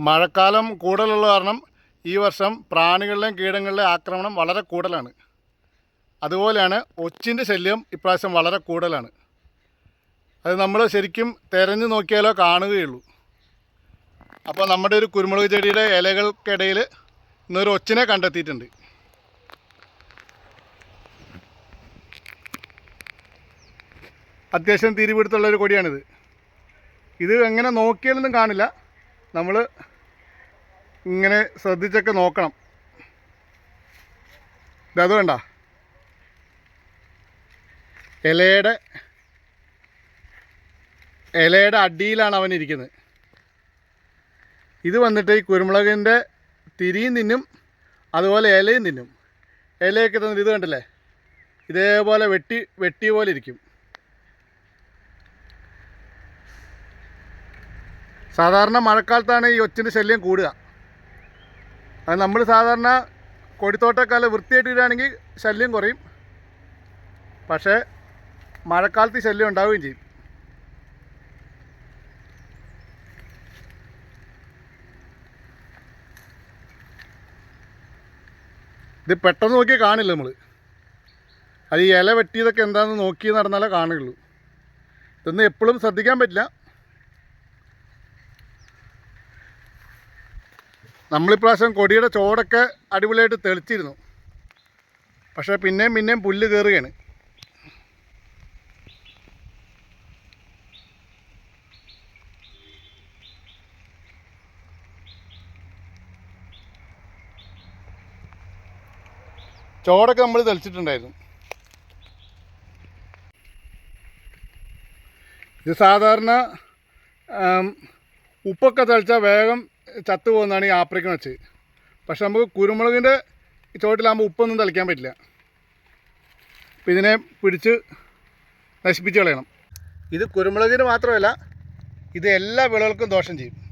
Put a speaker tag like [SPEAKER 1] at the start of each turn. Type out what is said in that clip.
[SPEAKER 1] മഴക്കാലം കൂടുതലുള്ള കാരണം ഈ വർഷം പ്രാണികളുടെയും കീടങ്ങളുടെയും ആക്രമണം വളരെ കൂടുതലാണ്. അതുപോലെയാണ് ഒച്ചിന്റെ ശല്യം ഇപ്രാവശ്യം വളരെ കൂടുതലാണ്. അത് നമ്മൾ ശരിക്കും തിരഞ്ഞു നോക്കിയാലോ കാണുകയുള്ളൂ. അപ്പോൾ നമ്മുടെ ഒരു കുരുമുളക് ചെടിയുടെ ഇലകൾക്കിടയിൽ ഇന്നൊരു ഒച്ചിനെ കണ്ടെത്തിയിട്ടുണ്ട്. അത്യാവശ്യം തിരിപിടുത്തുള്ള ഒരു കൊടിയാണിത്. ഇത് എങ്ങനെ നോക്കിയാലൊന്നും കാണില്ല. നമ്മൾ ഇങ്ങനെ ശ്രദ്ധിച്ചൊക്കെ നോക്കണം. ഇതത് വേണ്ട. ഇലയുടെ ഇലയുടെ അടിയിലാണ് അവൻ ഇരിക്കുന്നത്. ഇത് വന്നിട്ട് ഈ കുരുമുളകിന്റെ തിരിയും തിന്നും അതുപോലെ ഇലയും തിന്നും. ഇലയൊക്കെ തന്നിട്ട് ഇത് കണ്ടില്ലേ? ഇതേപോലെ വെട്ടി വെട്ടിയ പോലെ ഇരിക്കും. സാധാരണ മഴക്കാലത്താണ് ഈ ഒച്ചിന്റെ ശല്യം കൂടുക. അത് നമ്മൾ സാധാരണ കൊടിത്തോട്ടക്കാലം വൃത്തിയായിട്ട് ഇടുകയാണെങ്കിൽ ശല്യം കുറയും. പക്ഷേ മഴക്കാലത്ത് ശല്യം ഉണ്ടാവുകയും ചെയ്യും. ഇത് പെട്ടെന്ന് നോക്കിയാൽ കാണില്ല നമ്മൾ അത് ഈ ഇല വെട്ടിയതൊക്കെ എന്താണെന്ന് നോക്കി നടന്നാലേ കാണുകയുള്ളൂ. ഇതൊന്നും എപ്പോഴും ശ്രദ്ധിക്കാൻ പറ്റില്ല. നമ്മളിപ്രാവശ്യം കൊടിയുടെ ചോടൊക്കെ അടിപൊളിയായിട്ട് തെളിച്ചിരുന്നു. പക്ഷേ പിന്നെയും പിന്നെയും പുല്ല് കയറുകയാണ് ചോടൊക്കെ നമ്മൾ തെളിച്ചിട്ടുണ്ടായിരുന്നു. ഇത് സാധാരണ ഉപ്പൊക്കെ തളിച്ചാൽ വേഗം ചത്തു പോകുന്നതാണ് ഈ ആപ്രിക്കൻ വെച്ച്. പക്ഷെ നമുക്ക് കുരുമുളകിന്റെ ചോട്ടിലാകുമ്പോൾ ഉപ്പൊന്നും തളിക്കാൻ പറ്റില്ല. അപ്പം ഇതിനെ പിടിച്ച് നശിപ്പിച്ച് കളയണം. ഇത് കുരുമുളകിന് മാത്രമല്ല ഇത് എല്ലാ വിളകൾക്കും ദോഷം ചെയ്യും.